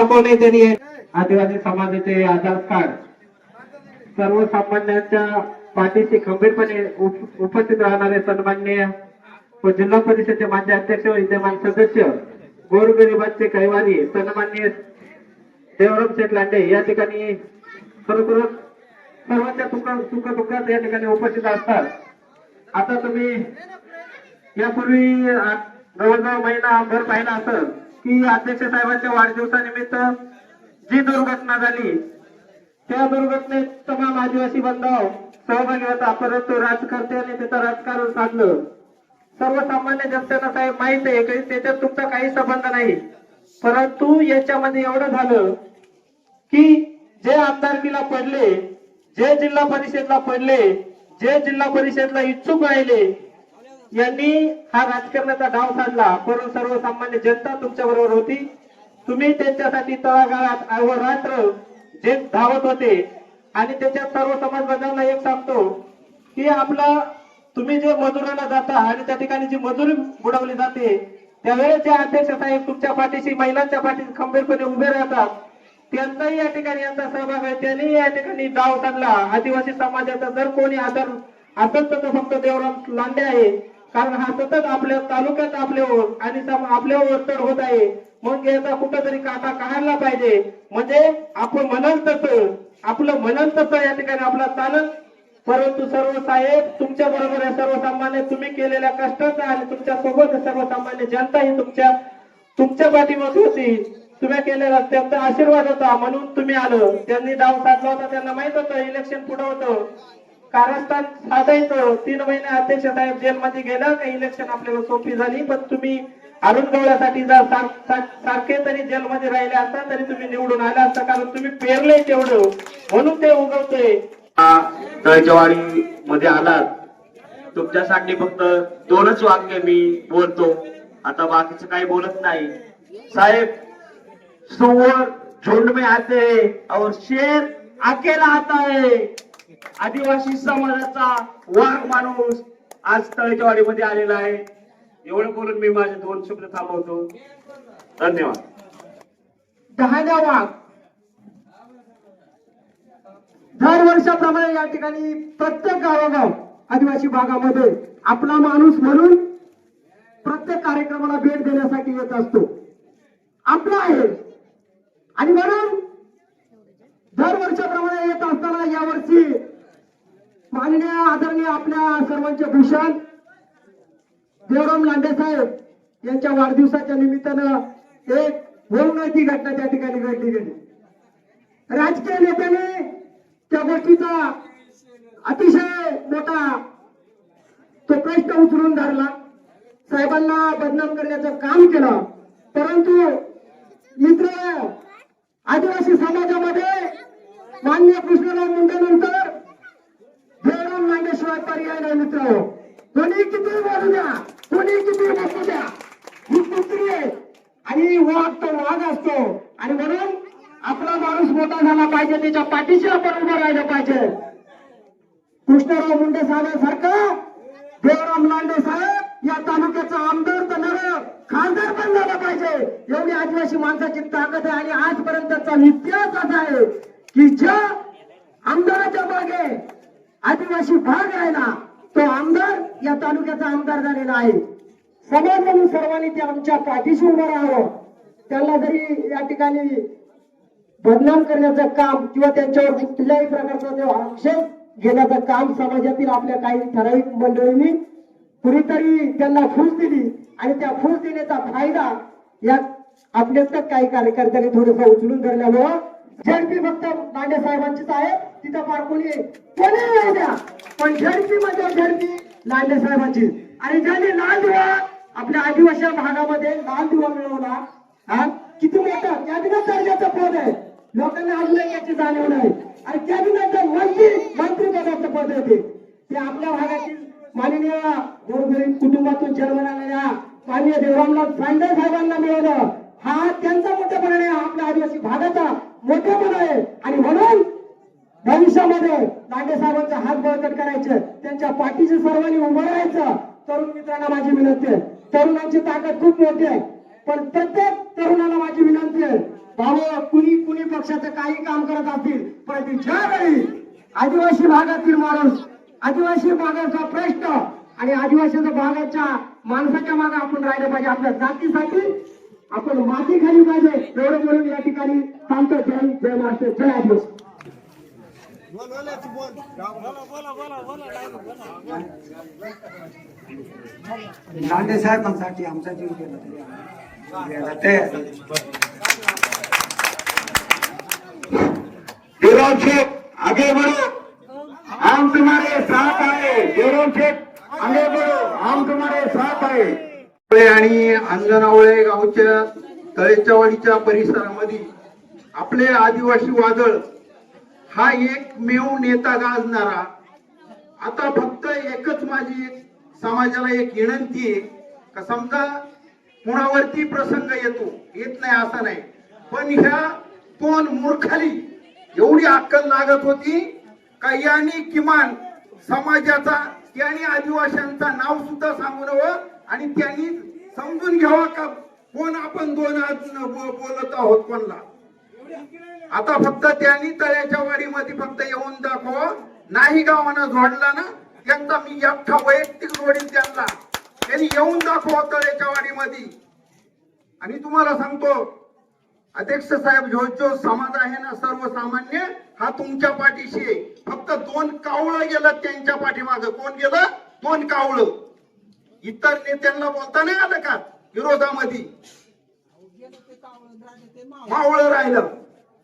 दाखवले त्यांनी आदिवासी समाजाचे आधार कार्ड सर्वसामान्यांच्या पाठीशी खंबीरपणे उपस्थित राहणारे सन्माननीय व जिल्हा परिषदेचे माजी अध्यक्ष व विद्यमान सदस्य गोरगरिबांचे कैवारी सन्माननीय देवराम शेठ लांडे या ठिकाणी खरोखर सर्वांच्या सुख सुख दुःखात या ठिकाणी उपस्थित असतात. आता तुम्ही यापूर्वी जवळजवळ महिना भर पाहिला असत की अध्यक्ष साहेबांच्या वाढदिवसानिमित्त जी दुर्घटना झाली त्या दुर्घटनेत तमाम आदिवासी बांधव सहभागी होता परंतु राजकर्त्यांनी तिथं राजकारण साधलं. सर्वसामान्य जनतेला साहेब माहीत आहे की त्याच्यात तुमचा काही संबंध नाही. परंतु याच्यामध्ये एवढं झालं की जे आमदारकीला पडले जे जिल्हा परिषदला पडले जे जिल्हा परिषदला इच्छुक राहिले यांनी हा राजकारणाचा डाव साधला. परंतु सर्वसामान्य जनता तुमच्या बरोबर होती. तुम्ही त्यांच्यासाठी तळागाळात अहोरात्र जे धावत होते आणि त्याच्यात सर्व समाज बांधवांना एक सांगतो की आपला तुम्ही जे मजुराला जाता आणि त्या ठिकाणी जी मजुरी बुडवली जाते त्यावेळेस जे अध्यक्ष साहेब तुमच्या पाठीशी महिलांच्या पाठीशी खंबीरपणे उभे राहतात त्यांचाही या ठिकाणी यांचा सहभाग आहे. त्यांनी या ठिकाणी डाव साधला. आदिवासी समाजाचा जर कोणी आदर असेल तर तो फक्त देवराम लांडे आहे. कारण हा सतत आपल्या तालुक्यात आपल्यावर आणि आपल्यावर तर होत आहे. मग याचा कुठंतरी काटा काढायला पाहिजे. म्हणजे आपण म्हणाल तसं आपलं म्हणाल तसं या ठिकाणी आपला चालत. परंतु सर्व साहेब तुमच्या बरोबर आहे सर्वसामान्य तुम्ही केलेल्या कष्टाचा आणि तुमच्यासोबत सर्वसामान्य जनता ही तुमच्या तुमच्या पाठीमध्ये होती. तुम्ही केलेला त्यांचा आशीर्वाद होता म्हणून तुम्ही आलं. त्यांनी डाव साधला होता त्यांना माहीत होतं इलेक्शन पुढे होतं. कारस्थान साधायचं तीन महिने अध्यक्ष साहेब जेलमध्ये गेला का इलेक्शन आपल्याला सोपी झाली पण तुम्ही अरुण गवळ्यासाठी जर सारखे तरी जेलमध्ये राहिले असता तरी तुम्ही निवडून आला असता कारण तुम्ही पेरले तेवढं. म्हणून ते उगवते तळजवाडी मध्ये आलात. तुमच्यासाठी फक्त दोनच वाक्य मी बोलतो. आता बाकीचं काही बोलत नाही. साहेब सुवर झुंड में आते और शेर अकेला आता है. आदिवासी समाजाचा वाघ माणूस आज तळेच्या वाडीमध्ये आलेला आहे. एवढं बोलून मी माझे दोन शब्द थांबवतो. धन्यवाद. डहाण्या वाघ. दर वर्षाप्रमाणे या ठिकाणी प्रत्येक गावोगाव आदिवासी भागामध्ये आपला माणूस म्हणून प्रत्येक कार्यक्रमाला भेट देण्यासाठी येत असतो. आपला आहे. आणि म्हणून दर वर्षाप्रमाणे येत असताना यावर्षी माननीय आदरणीय आपल्या सर्वांचे भूषण देवराम लांडे साहेब यांच्या वाढदिवसाच्या निमित्तानं एक होऊनची घटना त्या ठिकाणी घडली गेली. राजकीय नेत्याने त्या गोष्टीचा अतिशय मोठा तो प्रश्न उचलून धरला. साहेबांना बदनाम करण्याचं काम केलं. परंतु मित्र आदिवासी समाजामध्ये मान्य कृष्णराव मुंडेनंतर देवराम पर्याय नाही मित्र. कोणी किती बोलू द्या? कोणी किती बसू द्या? ही कुत्री आहे. आणि वाघ तो वाघ असतो. आणि म्हणून आपला माणूस मोठा झाला पाहिजे त्याच्या पाठीशी आपण उभं राहिलं पाहिजे. कृष्णराव मुंडे साहेबांसारखं देवराम लांडे साहेब या तालुक्याचा आमदार तर नव्हे खासदार पण झाला पाहिजे. एवढी आदिवासी माणसाची ताकद आहे आणि आजपर्यंतचा इतिहास असा आहे की ज्या आमदाराच्या मागे आदिवासी भाग आहे ना तो आमदार या तालुक्याचा आमदार झालेला आहे. समाजाने सर्वांनी ते आमच्या पाठीशी उभं राहावं. त्यांना जरी या ठिकाणी बदनाम करण्याचं काम किंवा त्यांच्यावर कुठल्याही प्रकारचा आक्षेप घेण्याचं काम समाजातील आपल्या काही ठराविक मंडळींनी कुणीतरी त्यांना फूस दिली आणि त्या फूस देण्याचा फायदा या आपल्यातल्या काही कार्यकर्त्यांनी थोडस उचलून धरल्यामुळं झडपी फक्त लांडे साहेबांचीच आहे. तिथं पार कोणी कोणी येऊ द्या. पण झेडपी म्हणजे झेडपी लांडे साहेबांची. आणि ज्यांनी लाल दिवा आपल्या आदिवासी भागामध्ये लाल दिवा मिळवला हा किती मोठा? कॅबिनेट दर्जाचं पद आहे. लोकांना अजूनही याची जाणीव नाही. आणि कॅबिनेटचं मंत्री मंत्री पदाचं पद आहे ते. आपल्या भागातील माननीय गोरगरीब कुटुंबातून जन्म झालेल्या माननीय देवरामनाथ फांडे साहेबांना मिळवलं. हा त्यांचा मोठा परिणाम आपल्या आदिवासी भागाचा मोठेपणा आहे. आणि म्हणून भविष्यामध्ये लांडे साहेबांचा हात बळकट करायचे त्यांच्या पाठीशी सर्वांनी उभं राहायचं तरुण मित्रांना माझी विनंती आहे. तरुणांची ताकद खूप मोठी आहे. पण प्रत्येक तरुणाला माझी विनंती आहे बाबा कुणी कुणी पक्षाचं काही काम करत असतील पण ज्यावेळी आदिवासी भागातील माणूस आदिवासी भागाचा प्रश्न आणि आदिवासीच्या भागाच्या माणसाच्या मागे आपण राहिलं पाहिजे आपल्या जातीसाठी आपण माती खाली पाहिजे. एवढं म्हणून या ठिकाणी सांगतो जय जय महाराष्ट्र जय आदिवासी लांडे साहेबांसाठी आमचा जीव गेला. तरी आम्ही शेख आगे बढ़ो. हम तुम्हारे साथ आए. देवराम शेख आगे बढ़ो. हम तुम्हारे साथ आए. आणि अंजनावळे गावच्या तळेच्यावाडीच्या परिसरामध्ये आपले आदिवासी वादळ हा एकमेव नेता गाजणारा. आता फक्त एकच माझी समाजाला एक विनंती आहे का समजा कुणावरती प्रसंग येतो येत नाही असा नाही. पण ह्या दोन मूर्खाली एवढी अक्कल लागत होती का यांनी किमान समाजाचा यांनी आदिवाशांचा नाव सुद्धा सांगू नवं आणि त्यांनी समजून घ्यावा का कोण आपण दोन बोलत आहोत कोणला? आता फक्त त्यांनी तळ्याच्या वाडीमध्ये फक्त येऊन दाखवा. नाही गावानं जोडला ना त्यांचा मी एकटा वैयक्तिक जोडीन त्यांना. त्यांनी येऊन दाखवा तळ्याच्या वाडीमध्ये आणि तुम्हाला सांगतो अध्यक्ष साहेब जो जो समाज आहे ना सर्वसामान्य हा तुमच्या पाठीशी आहे. फक्त दोन कावळं गेलं त्यांच्या पाठीमाग. कोण गेलं? दोन कावळं. इतर नेत्यांना बोलता नाही आलं का? विरोधामध्ये. मावळ राहिलं.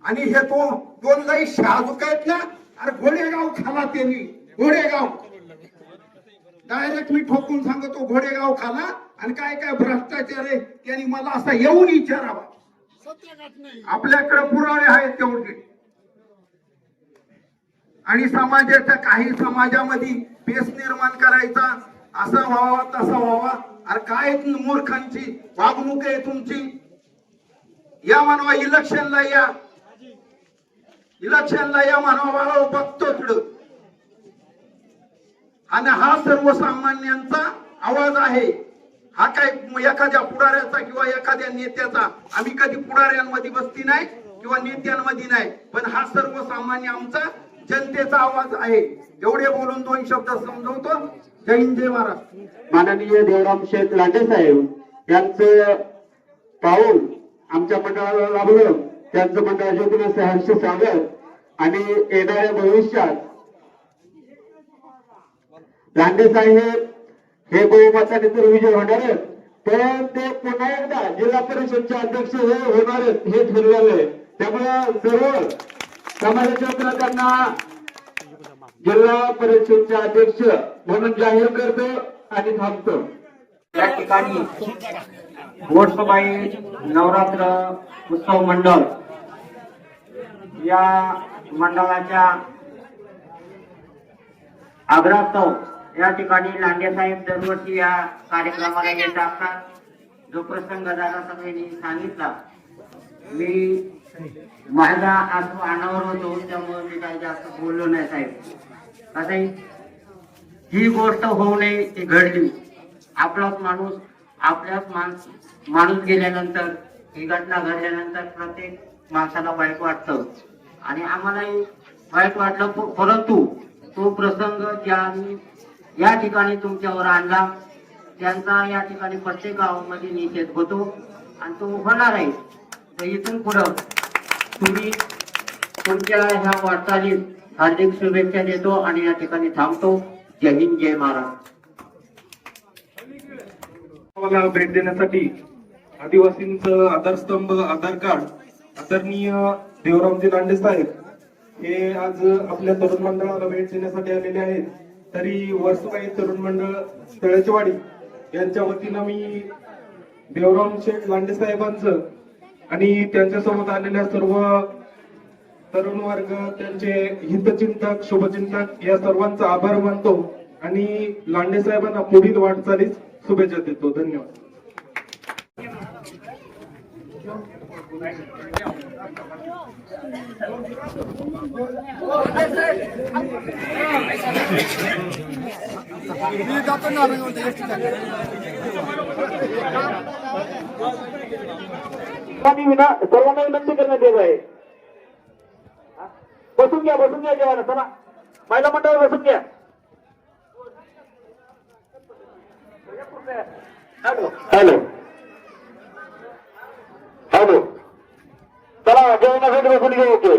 आणि हे तो दोन लई शाहरुख आहेत ना? अरे घोडेगाव खाला त्यांनी. घोडेगाव. डायरेक्ट मी ठोकून सांगतो घोडेगाव खाला. आणि काय काय भ्रष्टाचार आहे त्यांनी मला असा येऊन विचारावा. आपल्याकडे पुरावे आहेत तेवढे. आणि समाजाच्या काही समाजामध्ये पेस निर्माण करायचा असा व्हावा तसा व्हावा. अरे काय मूर्खांची? वागणूक आहे तुमची. या मानवा इलेक्शनला या. इलेक्शनला या मानवा बघतो तिकडं. आणि हा सर्वसामान्यांचा आवाज आहे. हा काय एखाद्या पुढाऱ्याचा किंवा एखाद्या नेत्याचा? आम्ही कधी पुढाऱ्यांमध्ये बसती नाही किंवा नेत्यांमध्ये नाही. पण हा सर्वसामान्य आमचा जनतेचा आवाज आहे. एवढे बोलून दोन शब्द समजवतो. जय हिंद जय महाराज माननीय देवराम शेठ लांडे साहेब यांचं पाऊल आमच्या मंडळाला लाभलं त्यांचं मंडळाच्या वतीने सहर्ष स्वागत. आणि येणाऱ्या भविष्यात लांडे साहेब हे बहुमताने तर विजय होणार पण ते पुन्हा एकदा जिल्हा परिषदचे अध्यक्ष हे होणार हे ठरलेलं आहे. त्यामुळे सर्व समाजाच्या त्यांना जिल्हा परिषदचे अध्यक्ष म्हणून जाहीर करतो आणि थांबतो. या ठिकाणी गोडसबाई नवरात्र उत्सव मंडळ या मंडळाच्या आग्रहास्तव या ठिकाणी लांडेसाहेब दरवर्षी या कार्यक्रमाला येत असतात. जो प्रसंग दादा सगळ्यांनी सांगितला मी माझा आसू अनावर होतो त्यामुळे मी काही जास्त बोललो नाही साहेब. असंही ही गोष्ट होऊ नये ती घडली. आपलाच माणूस आपल्याच माणूस माणूस गेल्यानंतर ही घटना घडल्यानंतर प्रत्येक माणसाला वाईट वाटतं. आणि आम्हालाही वाईट वाटलं परंतु तो प्रसंग ज्यांनी या ठिकाणी तुमच्यावर आणला त्यांचा या ठिकाणी प्रत्येक गावामध्ये निषेध होतो आणि तो होणार आहे. तर इथून पुढं तुम्ही तुमच्या ह्या वाटचालीस हार्दिक शुभेच्छा देतो आणि या ठिकाणी थांबतो. जय हिंद जय महाराज मला भेट देण्यासाठी आदिवासींचं आधारस्तंभ आधार कार्ड आदरणीय देवरामजी लांडे साहेब हे आज आपल्या तरुण मंडळाला भेट देण्यासाठी आलेले आहेत. तरी वर्षबाई तरुण मंडळ तळेचवाडी यांच्या वतीनं मी देवराम शेठ लांडे साहेबांचं आणि त्यांच्यासोबत आलेल्या सर्व तरुण वर्ग त्यांचे हितचिंतक शुभचिंतक या सर्वांचा आभार मानतो. आणि लांडे साहेबांना पुढील वाटचालीस शुभेच्छा देतो. धन्यवाद. सर्वांनी विना सर्वांना विनंती करण्यात येत आहे. बसून घ्या बसून घ्या जेवायला. चला. महिला मंडळ बसून घ्या. हॅलो. हॅलो. चला जेवणासाठी बसून घ्या okay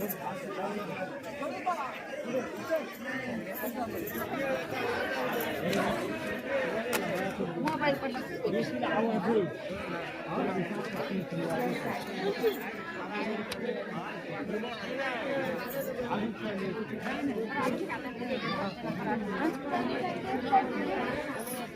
Terima kasih.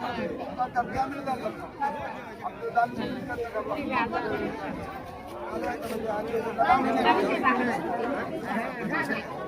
Thank you.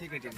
ठीक आहे.